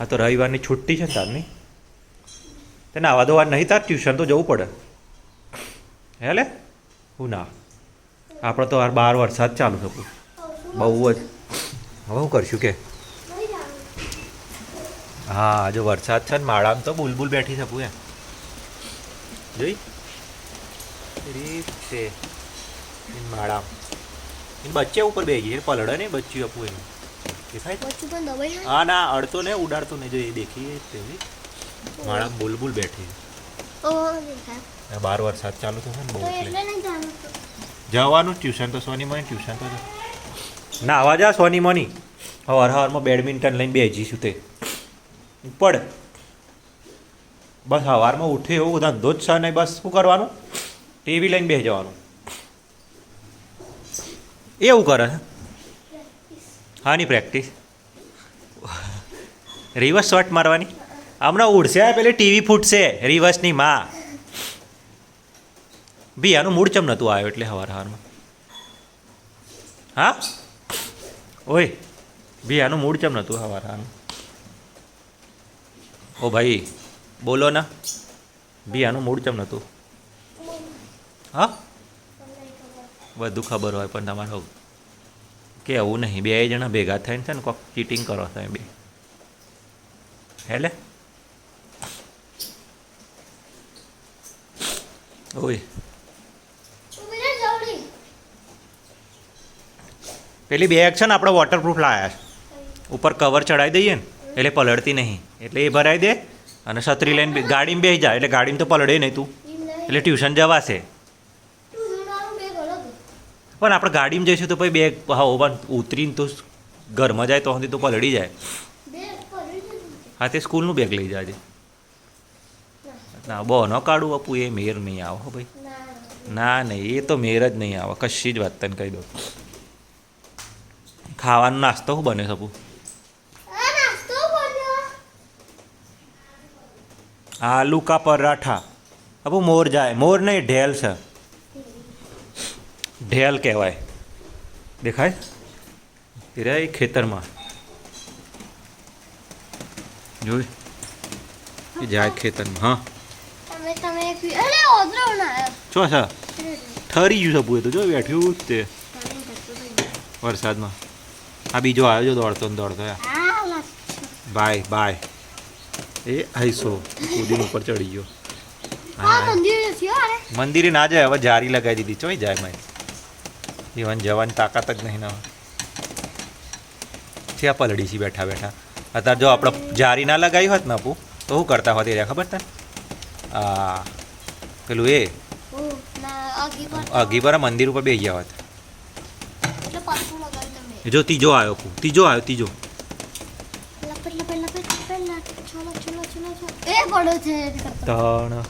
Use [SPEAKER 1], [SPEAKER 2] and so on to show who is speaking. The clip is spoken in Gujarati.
[SPEAKER 1] આ તો રવિવારની છુટ્ટી છે ને તારની આવા નાવા ધોવા નહીં તાર ટ્યુશન તો જવું પડે. હે લે? હું ના. આપણે તો હાર બાર વરસાદ ચાલુ થતું બહુ જ. હવે હું કરશું કે? હા, જો વરસાદ છે ને, માળામાં તો બુલબુલ બેઠી શકું એ જોઈ? રીત છે. માળામાં. બચ્ચે ઉપર બે ગઈ પલડે ને બચ્ચું આપું એનું. દેખાય
[SPEAKER 2] પણ દબાઈ
[SPEAKER 1] હા ના અડતો ને ઉડાડતો ને જો એ દેખીએ તેવી. માળા બુલબુલ બેઠી.
[SPEAKER 2] ઓ દેખાય.
[SPEAKER 1] બાર વરસાદ ચાલુ થશે ને બહુ એટલે. જવાનું ટ્યુશન તો સોની મની ટ્યુશન તો ના આવા જા સોની મની. હવાર હવારમાં બેડમિન્ટન લઈને બેસીશું તે. પડ બસ સવારમાં ઉઠે એવું ધંધો જ છે નહીં બસ શું કરવાનું? ટીવી લઈને બેસી જવાનું. એવું કરે છે? હાની પ્રેક્ટિસ રિવર્સ શોટ મારવાની. હમણાં ઉડશે પેલી ટીવી ફૂટશે રિવર્સની માં. બી આનું મૂળ ચમ નહોતું આવ્યો એટલે હવાર હવારમાં? હા? ઓય ભી આનું મૂળ ચમ નહોતું હવાર હવારમાં? ઓ ભાઈ, બોલો ના. ભી આનું મૂળ ચમ નહોતું હા? બધું ખબર હોય પણ તમારે કે એવું નહીં. બે જણા ભેગા થઈને છે ને કોક ચીટિંગ કરો તમે બે. હેલે? ઓય. પેલી બેગ છે ને આપણે વોટરપ્રૂફ લાયા છે. ઉપર કવર ચડાવી દઈએ ને, એટલે પલળતી નહીં. એટલે એ ભરાઈ દે અને છત્રી લઈને ગાડીમાં બેસી જાય એટલે ગાડીમાં તો પલળે નહીં તું. એટલે ટ્યુશન જવાશે.
[SPEAKER 2] બે.
[SPEAKER 1] પણ આપણે ગાડીમાં જઈશું તો પછી બેગ હા પણ ઉતરીને તો ઘરમાં જાય તો સુધી તો પલળી જાય.
[SPEAKER 2] બે.
[SPEAKER 1] હા, તે સ્કૂલનું બેગ લઈ જાજે. ના બહુ ન કાઢું આપું એ મેર નહીં આવે હો ભાઈ.
[SPEAKER 2] ના
[SPEAKER 1] નહીં એ તો મેર જ નહીં આવે, કશી જ વાત તને કહી દઉં. ખાવાનો નાસ્તો શું બને સપુ? આલુ કા પરાઠા. અપુ મોર જાય, મોર નહીં, ઢેલ છે. ઢેલ કહેવાય. દેખાય? એ રે એ ખેતરમાં. જોઈ એ જાય ખેતરમાં હા. છો છે. ઠરી ગયું સપુ એ તો જો બેઠ્યું જ તે. વરસાદમાં. આ બીજો આવ્યો જો દોડતો ને દોડતો બાય બાય. એ હૈસો કૂદીને ઉપર ચડી ગયો. હા.
[SPEAKER 2] મંદિર
[SPEAKER 1] ના જાય હવે જારી લગાવી દીધી. ચોઈ જાય મેં જીવન જવાની તાકાત જ નહીં ના આ પલડી છે બેઠા બેઠા. અત્યારે જો આપણે જારી ના લગાવી હોત ને આપું તો શું કરતા હોત એ ખબર તને? આ પેલું એ?
[SPEAKER 2] પર.
[SPEAKER 1] મંદિર ઉપર બે ગયા હોત. જો ત્રીજો આવ્યો કુ ત્રીજો આવ્યો ત્રીજો.
[SPEAKER 2] છે
[SPEAKER 1] ત્રણ